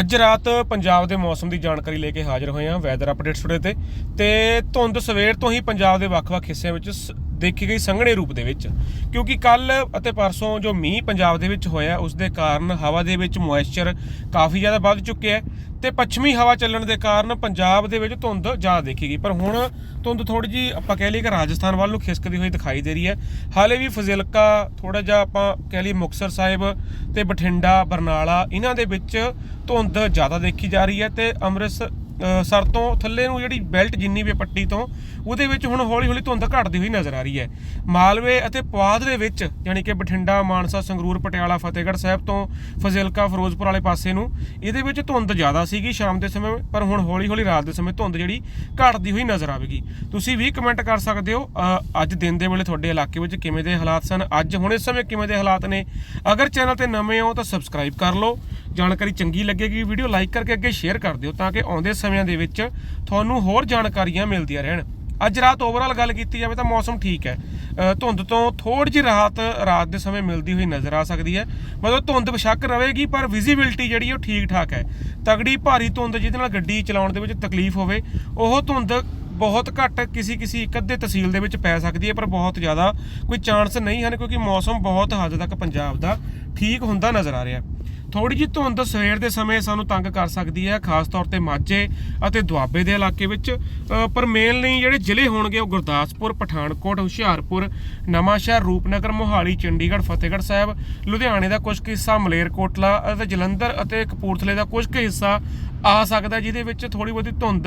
ਅੱਜ ਰਾਤ ਪੰਜਾਬ ਦੇ ਮੌਸਮ ਦੀ ਜਾਣਕਾਰੀ ਲੈ ਕੇ ਹਾਜ਼ਰ ਹੋਏ ਹਾਂ ਵੈਦਰ ਅਪਡੇਟਸ ਟੁਡੇ ਤੇ। ਤੇ ਧੁੰਦ ਸਵੇਰ ਤੋਂ ਹੀ ਪੰਜਾਬ ਦੇ ਵੱਖ-ਵੱਖ ਹਿੱਸਿਆਂ ਵਿੱਚ ਸ- ਦੇਖੀ ਗਈ ਸੰਘਣੇ ਰੂਪ ਦੇ ਵਿੱਚ। ਕਿਉਂਕਿ ਕੱਲ ਅਤੇ ਪਰਸੋਂ ਜੋ ਮੀਂਹ ਪੰਜਾਬ ਦੇ ਵਿੱਚ ਹੋਇਆ ਉਸ ਦੇ ਕਾਰਨ ਹਵਾ ਦੇ ਵਿੱਚ ਮੋਇਸਚਰ ਕਾਫੀ ਜ਼ਿਆਦਾ ਵੱਧ ਚੁੱਕਿਆ ਤੇ ਪੱਛਮੀ ਹਵਾ ਚੱਲਣ ਦੇ ਕਾਰਨ ਪੰਜਾਬ ਦੇ ਵਿੱਚ ਧੁੰਦ ਜ਼ਿਆਦਾ ਦੇਖੀ ਗਈ ਪਰ ਹੁਣ ਧੁੰਦ ਥੋੜੀ ਜੀ ਆਪਾਂ ਕਹਿ ਲਈਏ ਕਿ ਰਾਜਸਥਾਨ ਵੱਲ ਨੂੰ ਖਿਸਕਦੀ ਹੋਈ ਦਿਖਾਈ ਦੇ ਰਹੀ ਹੈ। ਹਾਲੇ ਵੀ ਫਜ਼ਿਲਕਾ ਥੋੜਾ ਜਿਹਾ ਆਪਾਂ ਕਹਿ ਲਈਏ ਮੁਕਤਸਰ ਸਾਹਿਬ ਤੇ ਬਠਿੰਡਾ, ਬਰਨਾਲਾ, ਇਹਨਾਂ ਦੇ ਵਿੱਚ ਧੁੰਦ ਜ਼ਿਆਦਾ ਦੇਖੀ ਜਾ ਰਹੀ ਹੈ ਤੇ ਅੰਮ੍ਰਿਤਸਰ ਸਰ ਤੋਂ ਥੱਲੇ ਨੂੰ ਜਿਹੜੀ ਬੈਲਟ ਜਿੰਨੀ ਵੀ ਪੱਟੀ ਤੋਂ, ਉਹਦੇ ਵਿੱਚ ਹੁਣ ਹੌਲੀ ਹੌਲੀ ਧੁੰਦ ਘਟਦੀ ਹੋਈ ਨਜ਼ਰ ਆ ਰਹੀ ਹੈ। ਮਾਲਵੇ ਅਤੇ ਪੁਆਧ ਦੇ ਵਿੱਚ, ਯਾਨੀ ਕਿ ਬਠਿੰਡਾ, ਮਾਨਸਾ, ਸੰਗਰੂਰ, ਪਟਿਆਲਾ, ਫਤਿਹਗੜ੍ਹ ਸਾਹਿਬ ਤੋਂ ਫਜ਼ਿਲਕਾ, ਫਿਰੋਜ਼ਪੁਰ ਵਾਲੇ ਪਾਸੇ ਨੂੰ, ਇਹਦੇ ਵਿੱਚ ਧੁੰਦ ਜ਼ਿਆਦਾ ਸੀਗੀ ਸ਼ਾਮ ਦੇ ਸਮੇਂ, ਪਰ ਹੁਣ ਹੌਲੀ ਹੌਲੀ ਰਾਤ ਦੇ ਸਮੇਂ ਧੁੰਦ ਜਿਹੜੀ ਘਟਦੀ ਹੋਈ ਨਜ਼ਰ ਆਵੇਗੀ। ਤੁਸੀਂ ਵੀ ਕਮੈਂਟ ਕਰ ਸਕਦੇ ਹੋ ਅੱਜ ਦਿਨ ਦੇ ਵੇਲੇ ਤੁਹਾਡੇ ਇਲਾਕੇ ਵਿੱਚ ਕਿਵੇਂ ਦੇ ਹਾਲਾਤ ਸਨ? ਅੱਜ, ਹੁਣ ਇਸ ਸਮੇਂ ਕਿਵੇਂ ਦੇ ਹਾਲਾਤ ਨੇ? ਅਗਰ ਚੈਨਲ ਤੇ ਨਵੇਂ ਹੋ ਤਾਂ ਸਬਸਕ੍ਰਾਈਬ ਕਰ ਲਓ। ਜਾਣਕਾਰੀ ਚੰਗੀ ਲੱਗੇਗੀ, ਵੀਡੀਓ ਲਾਈਕ ਕਰਕੇ ਅੱਗੇ ਸ਼ੇਅਰ ਕਰ ਦਿਓ ਤਾਂ ਕਿ ਆਉਂਦੇ ਸਮਿਆਂ ਦੇ ਵਿੱਚ ਤੁਹਾਨੂੰ ਹੋਰ ਜਾਣਕਾਰੀਆਂ ਮਿਲਦੀਆਂ ਰਹਿਣ। ਅੱਜ ਰਾਤ ਓਵਰਆਲ ਗੱਲ ਕੀਤੀ ਜਾਵੇ ਤਾਂ ਮੌਸਮ ਠੀਕ ਹੈ। ਧੁੰਦ ਤੋਂ ਥੋੜੀ ਜਿਹੀ ਰਾਹਤ ਰਾਤ ਦੇ ਸਮੇਂ ਮਿਲਦੀ ਹੋਈ ਨਜ਼ਰ ਆ ਸਕਦੀ ਹੈ। ਮਤਲਬ ਧੁੰਦ ਬਸ਼ੱਕ ਰਹੇਗੀ, ਪਰ ਵਿਜ਼ਿਬਿਲਟੀ ਜਿਹੜੀ ਉਹ ਠੀਕ ਠਾਕ ਹੈ। ਤਗੜੀ ਭਾਰੀ ਧੁੰਦ ਜਿਹਦੇ ਨਾਲ ਗੱਡੀ ਚਲਾਉਣ ਦੇ ਵਿੱਚ ਤਕਲੀਫ ਹੋਵੇ, ਉਹ ਧੁੰਦ ਬਹੁਤ ਘੱਟ ਕਿਸੇ ਕਿਸੇ ਇੱਕ ਅੱਧੇ ਤਹਿਸੀਲ ਦੇ ਵਿੱਚ ਪੈ ਸਕਦੀ ਹੈ, ਪਰ ਬਹੁਤ ਜ਼ਿਆਦਾ ਕੋਈ ਚਾਂਸ ਨਹੀਂ ਹਨ ਕਿਉਂਕਿ ਮੌਸਮ ਬਹੁਤ ਹੱਦ ਤੱਕ ਪੰਜਾਬ ਦਾ ਠੀਕ ਹੁੰਦਾ ਨਜ਼ਰ ਆ ਰਿਹਾ। ਥੋੜੀ ਜਿਹੀ ਧੁੰਦ ਸਵੇਰ ਦੇ ਸਮੇਂ ਸਾਨੂੰ ਤੰਗ ਕਰ ਸਕਦੀ ਹੈ ਖਾਸ ਤੌਰ ਤੇ ਮਾਝੇ ਅਤੇ ਦੁਆਬੇ ਦੇ ਇਲਾਕੇ ਵਿੱਚ। ਅ, ਪਰ ਮੇਨਲੀ ਜਿਹੜੇ ਜ਼ਿਲ੍ਹੇ ਹੋਣਗੇ ਉਹ ਗੁਰਦਾਸਪੁਰ ਪਠਾਨਕੋਟ ਹੁਸ਼ਿਆਰਪੁਰ ਨਵਾਂਸ਼ਹਿਰ ਰੂਪਨਗਰ ਮੋਹਾਲੀ ਚੰਡੀਗੜ੍ਹ ਫਤਿਹਗੜ੍ਹ ਸਾਹਿਬ ਲੁਧਿਆਣੇ ਦਾ ਕੁਝ ਕੁ ਹਿੱਸਾ ਮਲੇਰਕੋਟਲਾ ਅਤੇ ਜਲੰਧਰ ਅਤੇ ਕਪੂਰਥਲੇ ਦਾ ਕੁਝ ਕੁ ਹਿੱਸਾ ਆ ਸਕਦਾ ਜਿਹਦੇ ਵਿੱਚ ਥੋੜੀ ਬਹੁਤੀ ਧੁੰਦ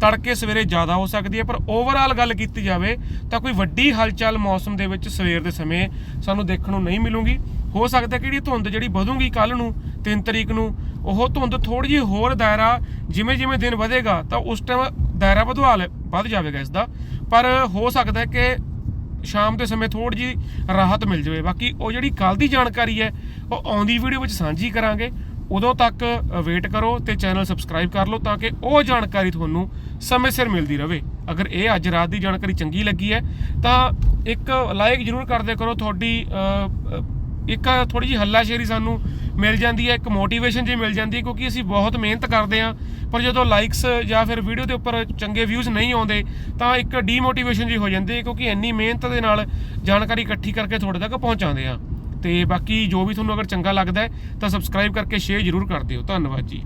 ਤੜਕੇ ਸਵੇਰੇ ਜ਼ਿਆਦਾ ਹੋ ਸਕਦੀ ਹੈ। ਪਰ ਓਵਰਆਲ ਗੱਲ ਕੀਤੀ ਜਾਵੇ ਤਾਂ ਕੋਈ ਵੱਡੀ ਹਲਚਲ ਮੌਸਮ ਦੇ ਵਿੱਚ ਸਵੇਰ ਦੇ ਸਮੇਂ ਸਾਨੂੰ ਦੇਖਣ ਨੂੰ ਨਹੀਂ ਮਿਲੂਗੀ। ਹੋ ਸਕਦਾ ਕਿ ਧੁੰਦ ਜਿਹੜੀ ਵਧੂਗੀ ਕੱਲ ਨੂੰ 3 ਤਰੀਕ ਨੂੰ, ਉਹ ਧੁੰਦ ਥੋੜੀ ਜਿਹੀ ਹੋਰ ਦਾਇਰਾ ਜਿਵੇਂ ਜਿਵੇਂ ਦਿਨ ਵਧੇਗਾ, ਤਾਂ ਉਸ ਟਾਈਮ ਦਾਇਰਾ ਵਧਵਾ ਲੈ- ਵੱਧ ਜਾਵੇਗਾ ਇਸ ਦਾ ਪਰ ਹੋ ਸਕਦਾ ਕਿ ਸ਼ਾਮ ਦੇ ਸਮੇਂ ਥੋੜੀ ਜੀ ਰਾਹਤ ਮਿਲ ਜਾਵੇ। ਬਾਕੀ ਉਹ ਜਿਹੜੀ ਕੱਲ ਦੀ ਜਾਣਕਾਰੀ ਹੈ, ਉਹ ਆਉਂਦੀ ਵੀਡੀਓ ਵਿੱਚ ਸਾਂਝੀ ਕਰਾਂਗੇ। ਉਦੋਂ ਤੱਕ ਵੇਟ ਕਰੋ ਤੇ ਚੈਨਲ ਸਬਸਕ੍ਰਾਈਬ ਕਰ ਲਓ ਤਾਂ ਕਿ ਉਹ ਜਾਣਕਾਰੀ ਤੁਹਾਨੂੰ ਸਮੇਂ ਸਿਰ ਮਿਲਦੀ ਰਹੇ। ਅਗਰ ਇਹ ਅੱਜ ਰਾਤ ਦੀ ਜਾਣਕਾਰੀ ਚੰਗੀ ਲੱਗੀ ਹੈ, ਤਾਂ ਇੱਕ ਲਾਈਕ ਜ਼ਰੂਰ ਕਰਦੇ ਕਰੋ। ਤੁਹਾਡੀ ਇੱਕ ਥੋੜੀ ਜਿਹੀ ਹੱਲਾਸ਼ੇਰੀ ਸਾਨੂੰ ਮਿਲ ਜਾਂਦੀ ਹੈ, ਇੱਕ ਮੋਟੀਵੇਸ਼ਨ ਜੀ ਮਿਲ ਜਾਂਦੀ ਹੈ, ਕਿਉਂਕਿ ਅਸੀਂ ਬਹੁਤ ਮਿਹਨਤ ਕਰਦੇ ਹਾਂ, ਪਰ ਜਦੋਂ ਲਾਈਕਸ ਜਾਂ ਫਿਰ ਵੀਡੀਓ ਦੇ ਉੱਪਰ ਚੰਗੇ ਵਿਊਜ਼ ਨਹੀਂ ਆਉਂਦੇ, ਤਾਂ ਇੱਕ ਡੀਮੋਟੀਵੇਸ਼ਨ ਜੀ ਹੋ ਜਾਂਦੀ ਹੈ, ਕਿਉਂਕਿ ਇੰਨੀ ਮਿਹਨਤ ਦੇ ਨਾਲ ਜਾਣਕਾਰੀ ਇਕੱਠੀ ਕਰਕੇ ਤੁਹਾਡੇ ਤੱਕ ਪਹੁੰਚਾਉਂਦੇ ਆ ਤੇ ਬਾਕੀ ਜੋ ਵੀ ਤੁਹਾਨੂੰ ਅਗਰ ਚੰਗਾ ਲੱਗਦਾ ਹੈ, ਤਾਂ ਸਬਸਕ੍ਰਾਈਬ ਕਰਕੇ ਸ਼ੇਅਰ ਜ਼ਰੂਰ ਕਰ ਦਿਓ। ਧੰਨਵਾਦ ਜੀ।